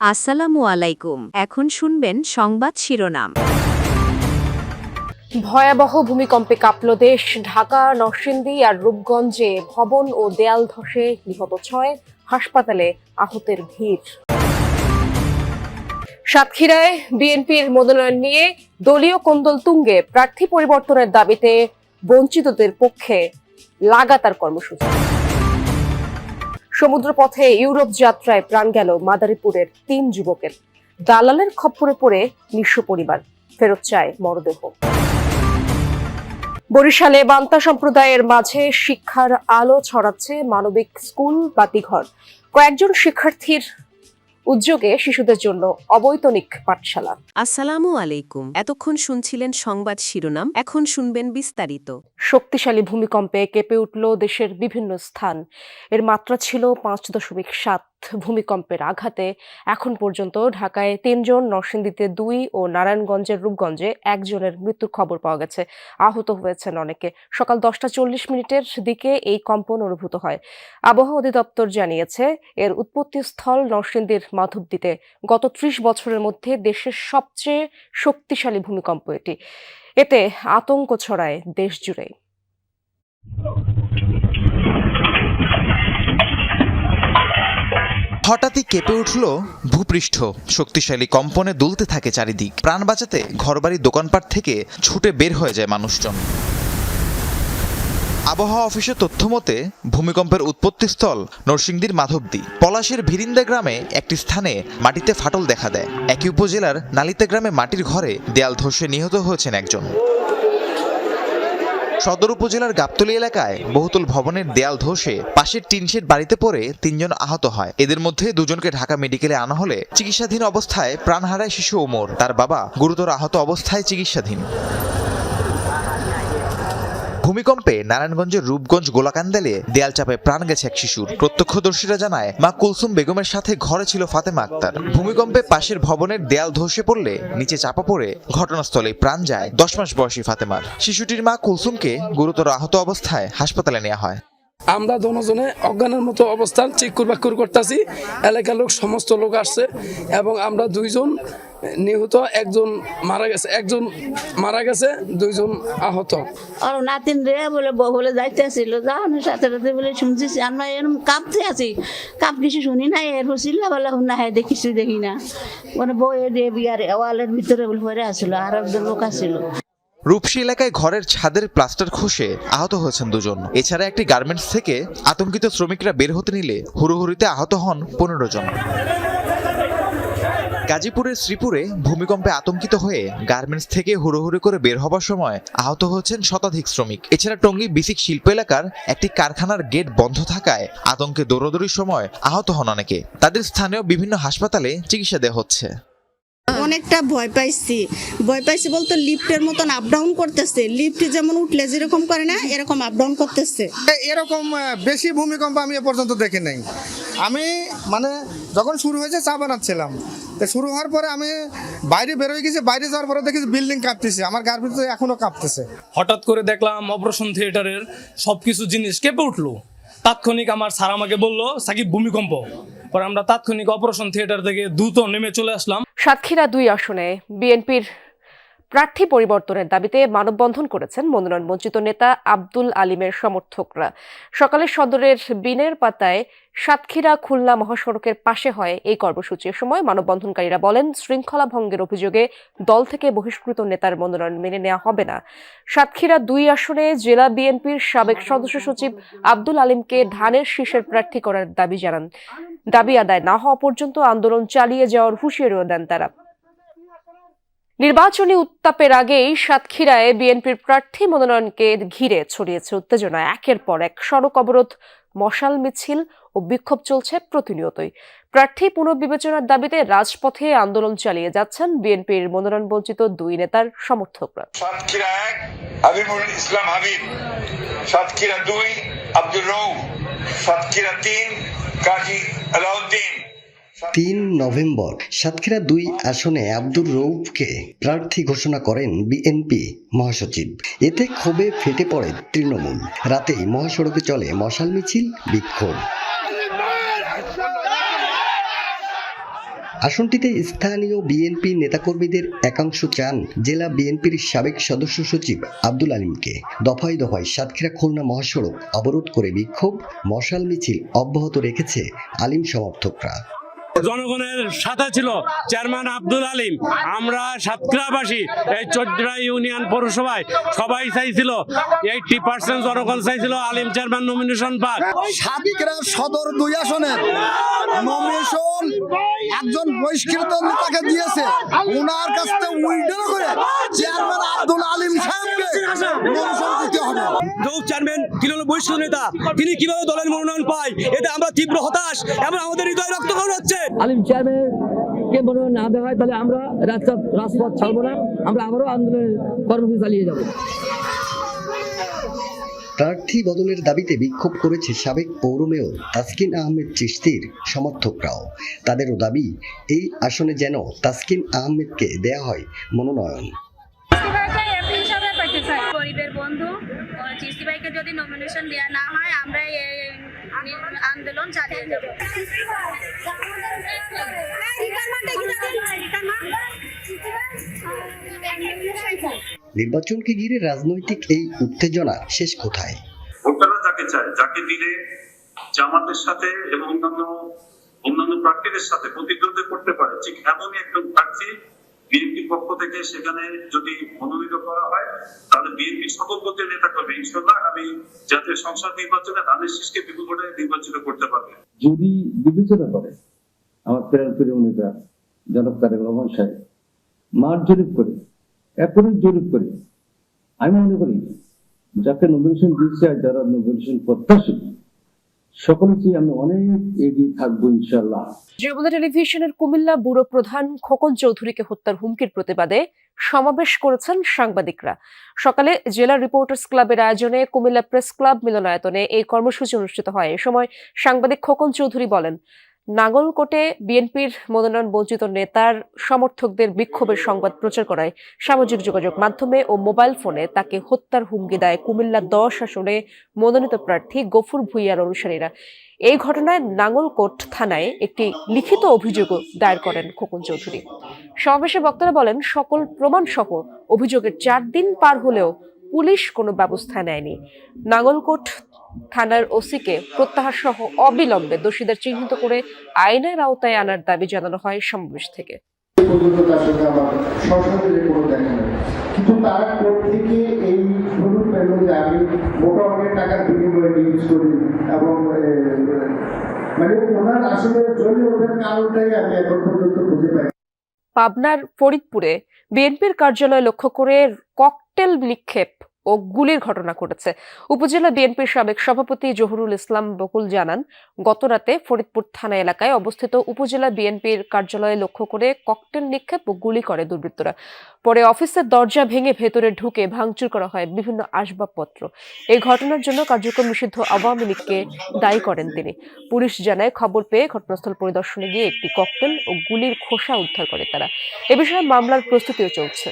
আসসালামু আলাইকুম। এখন শুনবেন সংবাদ শিরোনাম। ভয়াবহ ভূমিকম্পে কাঁপল দেশ, ঢাকা, নরসিংদী আর রূপগঞ্জে ভবন ও দেয়াল ধসে নিহত ছয় হাসপাতালে আহতের ভিড়। সাতক্ষীরায় বিএনপির মনোনয়ন নিয়ে দলীয় কোন্দল তুঙ্গে প্রার্থী পরিবর্তনের দাবিতে বঞ্চিতদের পক্ষে লাগাতার কর্মসূচি। সমুদ্রপথে ইউরোপ যাত্রায় প্রাণ গেল মাদারীপুরের তিন যুবকের। দালালের খপ্পরে পড়ে নিঃস্ব পরিবার। ফেরত চায় মরদেহ। বরিশালে বান্তা সম্প্রদায়ের মাঝে শিক্ষার আলো ছড়াচ্ছে মানবিক স্কুল বাতিঘর। কয়েকজন শিক্ষার্থীর উদ্যোগে শিশুদের জন্য অবৈতনিক পাঠশালা। আসসালামু আলাইকুম। এতক্ষণ শুনছিলেন সংবাদ শিরোনাম এখন শুনবেন বিস্তারিত। শক্তিশালী ভূমিকম্পে কেঁপে উঠল দেশের বিভিন্ন স্থান। এর মাত্রা ছিল পাঁচ দশমিক সাত। ভূমিকম্পের আঘাতে এখন পর্যন্ত ঢাকায় তিনজন, নরসিংদীতে দুই ও নারায়ণগঞ্জের রূপগঞ্জে একজনের মৃত্যুর খবর পাওয়া গেছে। আহত হয়েছেন অনেকে। সকাল দশটা চল্লিশ মিনিটের দিকে এই কম্পন অনুভূত হয়। আবহাওয়া অধিদপ্তর জানিয়েছে, এর উৎপত্তিস্থল নরসিংদীর মাধবদীতে। গত ত্রিশ বছরের মধ্যে দেশের সবচেয়ে শক্তিশালী ভূমিকম্প এটি। এতে আতঙ্ক ছড়ায় দেশ জুড়ে হঠাৎই কেঁপে উঠল ভূপৃষ্ঠ। শক্তিশালী কম্পনে দুলতে থাকে চারিদিক। প্রাণ বাঁচাতে ঘরবাড়ি দোকানপাট থেকে ছুটে বের হয়ে যায় মানুষজন। আবহাওয়া অফিসের তথ্য মতে, ভূমিকম্পের উৎপত্তিস্থল নরসিংদীর মাধবদী। পলাশের ভিরিন্দা গ্রামে একটি স্থানে মাটিতে ফাটল দেখা দেয়। একই উপজেলার নালিতে গ্রামে মাটির ঘরে দেয়াল ধসে নিহত হয়েছেন একজন। সদর উপজেলার গাবতলী এলাকায় বহুতল ভবনের দেয়াল ধসে পাশের টিনশেড বাড়িতে পড়ে তিনজন আহত হয়। এদের মধ্যে দুজনকে ঢাকা মেডিকেলে আনা হলে চিকিৎসাধীন অবস্থায় প্রাণ হারায় শিশু ওমর তার বাবা গুরুতর আহত অবস্থায় চিকিৎসাধীন। ভূমিকম্পে নারায়ণগঞ্জের রূপগঞ্জ গোলাকান্দেলে দেয়াল চাপে প্রাণ গেছে এক শিশুর। প্রত্যক্ষদর্শীরা জানায়, মা কুলসুম বেগমের সাথে ঘরে ছিল ফাতেমা আক্তার। ভূমিকম্পে পাশের ভবনের দেয়াল ধসে পড়লে নিচে চাপা পড়ে ঘটনাস্থলে প্রাণ যায় দশ মাস বয়সী ফাতেমার। শিশুটির মা কুলসুমকে গুরুতর আহত অবস্থায় হাসপাতালে নেওয়া হয়। আমরা দনজনে অজ্ঞানের মতো অবস্থান চিকুর বাকুর করতেছি। এলাকার লোক, সমস্ত লোক আসছে এবং আমরা দুইজন নিহত, একজন মারা গেছে, একজন মারা গেছে, দুইজন আহত। আর নাতিন রে বলে, বউ বলে যাইতে আসছিল যাও না সাথে সাথে বলে শুনছি আমরা এরকম কাঁপতে আছি। কাপ কিছু শুনি না এরপর চিল্লা বলে না হ্যাঁ দেখিস দেখি না। মানে বউ এ বিয়ার ওয়ালের ভিতরে বলে পরে আসলো আর একজন লোক আসছিল রূপসী এলাকায় ঘরের ছাদের প্লাস্টার খসে আহত হয়েছেন দুজন। এছাড়া একটি গার্মেন্টস থেকে আতঙ্কিত শ্রমিকরা বের হতে নিলে হুড়োহুড়িতে আহত হন পনেরো জন। গাজীপুরের শ্রীপুরে ভূমিকম্পে আতঙ্কিত হয়ে গার্মেন্টস থেকে হুড়োহুড়ি করে বের হবার সময় আহত হয়েছেন শতাধিক শ্রমিক। এছাড়া টঙ্গী বিসিক শিল্প এলাকার একটি কারখানার গেট বন্ধ থাকায় আতঙ্কে দৌড়দৌড়ির সময় আহত হন অনেকে। তাদের স্থানীয় বিভিন্ন হাসপাতালে চিকিৎসা দেওয়া হচ্ছে। অনেকটা ভয় পাইছি। ভয় পাইছি বলতে লিফটের মতন আপ ডাউন করতেছে। লিফটে যেমন উঠলে যেরকম করে না এরকম আপ ডাউন করতেছে। এরকম বেশি ভূমিকম্প আমি এ পর্যন্ত দেখি নাই। আমি মানে যখন শুরু হয়েছে চা বানাচ্ছিলাম তো শুরু হওয়ার পরে আমি বাইরে বেরোয় গেছি বাইরে যাওয়ার পরে দেখেছি বিল্ডিং কাঁপতেছে আমার গার ভিতরে এখনও কাঁপতেছে। হঠাৎ করে দেখলাম অপারেশন থিয়েটারের সবকিছু জিনিস কেঁপে উঠল। তাৎক্ষণিক আমার স্যার আমাকে বলল সাকিব ভূমিকম্প। পরে আমরা তাৎক্ষণিক অপারেশন থিয়েটার থেকে দ্রুত নেমে চলে আসলাম। সাতক্ষীরা দুই আসনে বিএনপির প্রার্থী পরিবর্তনের দাবিতে মানববন্ধন করেছেন মনোনয়ন বঞ্চিত নেতা আব্দুল আলিমের সমর্থকরা। সকালে সদরের বিনের পাতায় সাতক্ষীরা খুলনা মহাসড়কের পাশে হয় এই কর্মসূচির সময় মানববন্ধনকারীরা বলেন, শৃঙ্খলা ভঙ্গের অভিযোগে দল থেকে বহিষ্কৃত নেতার মনোনয়ন মেনে নেওয়া হবে না। সাতক্ষীরা দুই আসনে জেলা বিএনপির সাবেক সদস্য সচিব আব্দুল আলিমকে ধানের শীষের প্রার্থী করার দাবি জানান। দাবি আদায় না হওয়া পর্যন্ত আন্দোলন চালিয়ে যাওয়ার হুঁশিয়ারিও দেন তারা। নির্বাচনী উত্তাপের আগেই সাতক্ষীরায় বিএনপির প্রার্থী মনোনয়নকে ঘিরে ছড়িয়েছে উত্তেজনা। একের পর এক সড়ক অবরোধ, মশাল মিছিল ও বিক্ষোভ চলছে প্রতিনিয়তই। প্রার্থী পুনর্বিবেচনার দাবিতে রাজপথে আন্দোলন চালিয়ে যাচ্ছেন বিএনপির মনোনয়ন বঞ্চিত দুই নেতার সমর্থকরা। হাবিবুল ইসলাম হাবিব, সাতক্ষীরা দুই রৌফ সাতক্ষীরা তিন, কাজী আলাউদ্দিন। তিন নভেম্বর সাতক্ষীরা দুই আসনে আব্দুর রৌফকে প্রার্থী ঘোষণা করেন বিএনপি মহাসচিব। এতে ক্ষোভে ফেটে পড়ে তৃণমূল। রাতেই মহাসড়কে চলে মশাল মিছিল, বিক্ষোভ। আসনটিতে স্থানীয় বিএনপি নেতাকর্মীদের একাংশ চান জেলা বিএনপির সাবেক সদস্য সচিব আব্দুল আলিমকে। দফায় দফায় সাতক্ষীরা খুলনা মহাসড়ক অবরোধ করে বিক্ষোভ, মশাল মিছিল অব্যাহত রেখেছে আলিম সমর্থকরা। জনগণের সাথে ছিল চেয়ারম্যান আব্দুল আলিম। আমরা সাতক্ষীরাবাসী, এই চোদ্দা ইউনিয়ন পৌরসভায় সবাই চাইছিল এইটি পার্সেন্ট জনগণ চাইছিল আলিম চেয়ারম্যান নমিনেশন পাক। সাতক্ষীরা সদর দুই আসনের নমিনেশন একজন বহিষ্কৃত নেতাকে দিয়েছে। ওনার কাছ থেকে উইড্রো করে চেয়ারম্যান আব্দুল আলিম সাহেবকে নমিনেশন চেয়ারম্যান তৃণমূল নেতা। তিনি কীভাবে দলের মনোনয়ন পায়? এতে আমরা তীব্র হতাশ। এবং আমাদের হৃদয় রক্তক্ষরণ হচ্ছে। আলিম চেয়ারম্যান কে মনোনয়ন না দেওয়া হয় তাহলে আমরা রাস্তা রাজপথ ছাড়বো না। আমরা আবারও আন্দোলনের কর্মসূচি চালিয়ে যাব। প্রার্থী বদলের দাবিতে বিক্ষোভ করেছে সাবেক পৌর মেয়র তাসকিন আহমেদ চিশতির সমর্থকরাও। তাদেরও দাবি এই আসনে যেন তাসকিন আহমেদকে দেয়া হয় মনোনয়ন। গরিবের বন্ধু চিস্তি ভাইকে যদি নমিনেশন দেওয়া না হয় আমরা এই আন্দোলন চালিয়ে যাব। নির্বাচনকে ঘিরে রাজনৈতিক এই উত্তেজনা শেষ কোথায়? ভোটাররা যাকে চায় যাকে দিলে জামাতের সাথে এবং অন্যান্য অন্যান্য প্রার্থীদের সাথে প্রতিদ্বন্দ্বিতা করতে পারে ঠিক এমনই একজন প্রার্থী বিএনপির পক্ষ থেকে সেখানে যদি মনোনীত করা হয়, তাহলে বিএনপি সকল নেতা করবে ইনশাল্লাহ আগামী জাতীয় সংসদ নির্বাচনে ধানের শীষকে বিপুল ভোটে নির্বাচিত করতে পারবে। যদি বিবেচনা করে, আমার প্রেরণ প্রিয় নেতা জনক তারেক রহমান সাহেব মাঠ জরিপ করে এখনই জরিপ করে, আমি মনে করি যাকে নমিনেশন দিচ্ছে আর যারা নমিনেশন প্রত্যাশী সকলের আমি অনেক এগিয়ে থাকব ইনশাল্লাহ যমুনা টেলিভিশনের কুমিল্লা ব্যুরো প্রধান খোকন চৌধুরীকে হত্যার হুমকির প্রতিবাদে সমাবেশ করেছেন সাংবাদিকরা। সকালে জেলা রিপোর্টার্স ক্লাবের আয়োজনে কুমিল্লা প্রেস ক্লাব মিলনায়তনে এই কর্মসূচি অনুষ্ঠিত হয়। এ সময় সাংবাদিক খোকন চৌধুরী বলেন নাগলকোটে বিএনপির মনোনয়ন বঞ্চিত নেতার সমর্থকদের বিক্ষোভের সংবাদ প্রচার করায় সামাজিক যোগাযোগ মাধ্যমে ও মোবাইল ফোনে তাকে হত্যার হুমকি দেয় কুমিল্লা দশ আসনে মনোনীত প্রার্থী গফুর ভুইয়ার অনুসারীরা। এই ঘটনায় নাঙ্গলকোট থানায় একটি লিখিত অভিযোগ দায়ের করেন খোকন চৌধুরী। সমাবেশে বক্তারা বলেন, সকল প্রমাণ সহ অভিযোগের চার দিন পার হলেও পুলিশ কোনো ব্যবস্থা নেয়নি। নাঙ্গলকোট থানার ওসিকে প্রত্যাহার সহ অবিলম্বে দোষীদের চিহ্নিত করে আইনের আওতায় আনার দাবি জানানো হয় সমাবেশ থেকে। কিন্তু তারা কোর্ট থেকে এই পেল যে আমি মোটা টাকার বিনিময়ে করি এবং মানে ওনার আসলে জ্বলে ওঠার কারণটাই আমি এখন পর্যন্ত খুঁজে পাই পাবনার ফরিদপুরে বিএনপির কার্যালয় লক্ষ্য করে ককটেল নিক্ষেপ ও গুলির ঘটনা ঘটেছে। উপজেলা বিএনপির সাবেক সভাপতি জহুরুল ইসলাম বকুল জানান গতরাতে ফরিদপুর থানা এলাকায় অবস্থিত উপজেলা বিএনপির কার্যালয়ে লক্ষ্য করে ককটেল নিক্ষেপ ও গুলি করে দুর্বৃত্তরা। পরে অফিসের দরজা ভেঙে ভেতরে ঢুকে ভাঙচুর করা হয় বিভিন্ন আসবাবপত্র। এই ঘটনার জন্য কার্যক্রম নিষিদ্ধ আওয়ামী লীগকে দায়ী করেন তিনি। পুলিশ জানায়, খবর পেয়ে ঘটনাস্থল পরিদর্শনে গিয়ে একটি ককটেল ও গুলির খোসা উদ্ধার করে তারা। এ বিষয়ে মামলার প্রস্তুতিও চলছে।